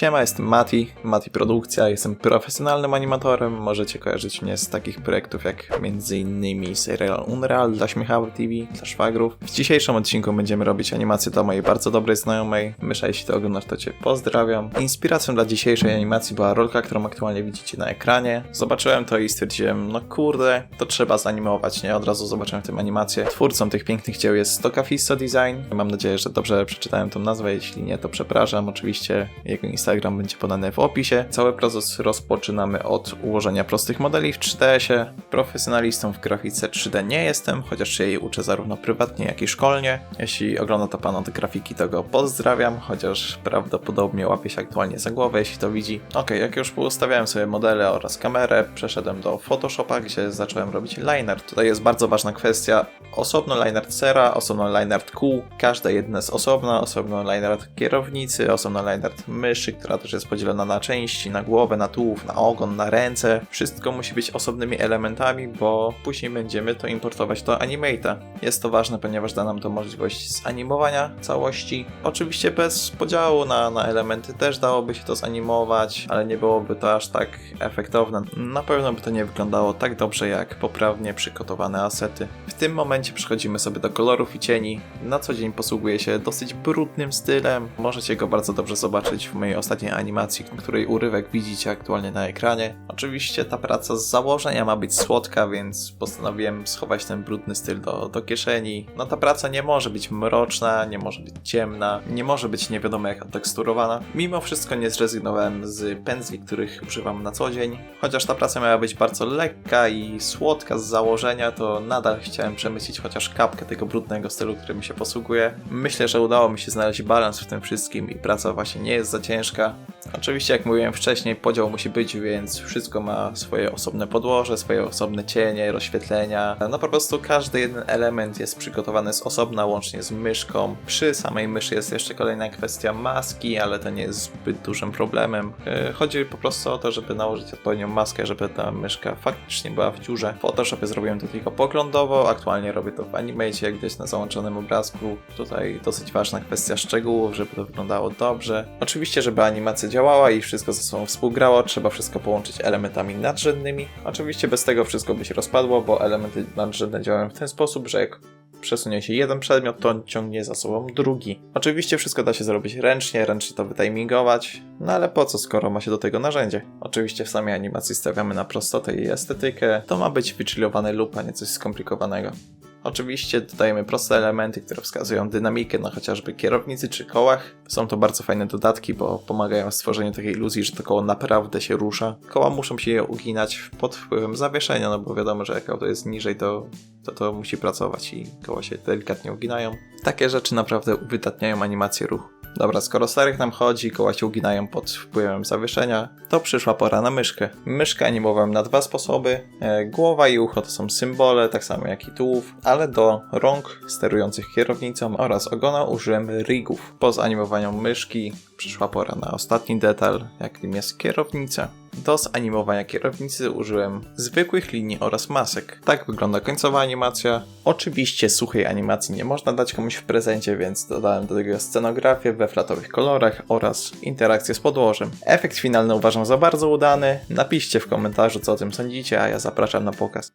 Siema, jestem Mati, Mati Produkcja, jestem profesjonalnym animatorem, możecie kojarzyć mnie z takich projektów jak m.in. serial Unreal dla Śmiechawy TV, dla szwagrów. W dzisiejszym odcinku będziemy robić animację dla mojej bardzo dobrej znajomej, Mysza, jeśli to oglądasz, to Cię pozdrawiam. Inspiracją dla dzisiejszej animacji była rolka, którą aktualnie widzicie na ekranie. Zobaczyłem to i stwierdziłem, no kurde, to trzeba zanimować, nie? Od razu zobaczyłem tę animację. Twórcą tych pięknych dzieł jest Stocafisto Design. Mam nadzieję, że dobrze przeczytałem tą nazwę, jeśli nie, to przepraszam. Oczywiście jego Instagram będzie podany w opisie. Cały proces rozpoczynamy od ułożenia prostych modeli w 3ds-ie. Profesjonalistą w grafice 3D nie jestem, chociaż się jej uczę zarówno prywatnie, jak i szkolnie. Jeśli ogląda to pan od grafiki, to go pozdrawiam, chociaż prawdopodobnie łapie się aktualnie za głowę, jeśli to widzi. Ok, jak już poustawiałem sobie modele oraz kamerę, przeszedłem do Photoshopa, gdzie zacząłem robić liner. Tutaj jest bardzo ważna kwestia. Osobno liner cera, osobno liner kół, każda jedna jest osobna, osobno liner kierownicy, osobno liner myszy, która też jest podzielona na części, na głowę, na tułów, na ogon, na ręce. Wszystko musi być osobnymi elementami, bo później będziemy to importować do Animate'a. Jest to ważne, ponieważ da nam to możliwość zanimowania całości. Oczywiście bez podziału na, na elementy też dałoby się to zanimować, ale nie byłoby to aż tak efektowne. Na pewno by to nie wyglądało tak dobrze jak poprawnie przygotowane asety. W tym momencie przechodzimy sobie do kolorów i cieni. Na co dzień posługuję się dosyć brudnym stylem. Możecie go bardzo dobrze zobaczyć w mojej ostatniej animacji, której urywek widzicie aktualnie na ekranie. Oczywiście ta praca z założenia ma być słodka, więc postanowiłem schować ten brudny styl do, do kieszeni. No ta praca nie może być mroczna, nie może być ciemna, nie może być nie wiadomo jak oteksturowana. Mimo wszystko nie zrezygnowałem z pędzli, których używam na co dzień. Chociaż ta praca miała być bardzo lekka i słodka z założenia, to nadal chciałem przemyśleć chociaż kapkę tego brudnego stylu, którym się posługuję. Myślę, że udało mi się znaleźć balans w tym wszystkim i praca właśnie nie jest za ciężka. Agnieszka. Oczywiście, jak mówiłem wcześniej, podział musi być, więc wszystko ma swoje osobne podłoże, swoje osobne cienie, rozświetlenia. No po prostu każdy jeden element jest przygotowany z osobna, łącznie z myszką. Przy samej myszy jest jeszcze kolejna kwestia maski, ale to nie jest zbyt dużym problemem. Yy, Chodzi po prostu o to, żeby nałożyć odpowiednią maskę, żeby ta myszka faktycznie była w dziurze. W Photoshopie zrobiłem to tylko poglądowo, aktualnie robię to w Animacie, widać na załączonym obrazku. Tutaj dosyć ważna kwestia szczegółów, żeby to wyglądało dobrze. Oczywiście, żeby animacja działała i wszystko ze sobą współgrało, trzeba wszystko połączyć elementami nadrzędnymi. Oczywiście bez tego wszystko by się rozpadło, bo elementy nadrzędne działają w ten sposób, że jak przesunie się jeden przedmiot, to ciągnie za sobą drugi. Oczywiście wszystko da się zrobić ręcznie, ręcznie to wytimingować, no ale po co, skoro ma się do tego narzędzie? Oczywiście w samej animacji stawiamy na prostotę i estetykę, to ma być wychillowany loop, a nie coś skomplikowanego. Oczywiście dodajemy proste elementy, które wskazują dynamikę na chociażby kierownicy czy kołach. Są to bardzo fajne dodatki, bo pomagają w stworzeniu takiej iluzji, że to koło naprawdę się rusza. Koła muszą się uginać pod wpływem zawieszenia, no bo wiadomo, że jak auto jest niżej, to to, to musi pracować i koła się delikatnie uginają. Takie rzeczy naprawdę uwydatniają animację ruchu. Dobra, skoro starych nam chodzi, koła się uginają pod wpływem zawieszenia, to przyszła pora na myszkę. Myszkę animowałem na dwa sposoby. E, głowa i ucho to są symbole, tak samo jak i tułów, ale do rąk sterujących kierownicą oraz ogona użyłem rigów. Po zanimowaniu myszki przyszła pora na ostatni detal, jakim jest kierownica. Do zanimowania kierownicy użyłem zwykłych linii oraz masek. Tak wygląda końcowa animacja. Oczywiście suchej animacji nie można dać komuś w prezencie, więc dodałem do tego scenografię we flatowych kolorach oraz interakcję z podłożem. Efekt finalny uważam za bardzo udany. Napiszcie w komentarzu co o tym sądzicie, a ja zapraszam na pokaz.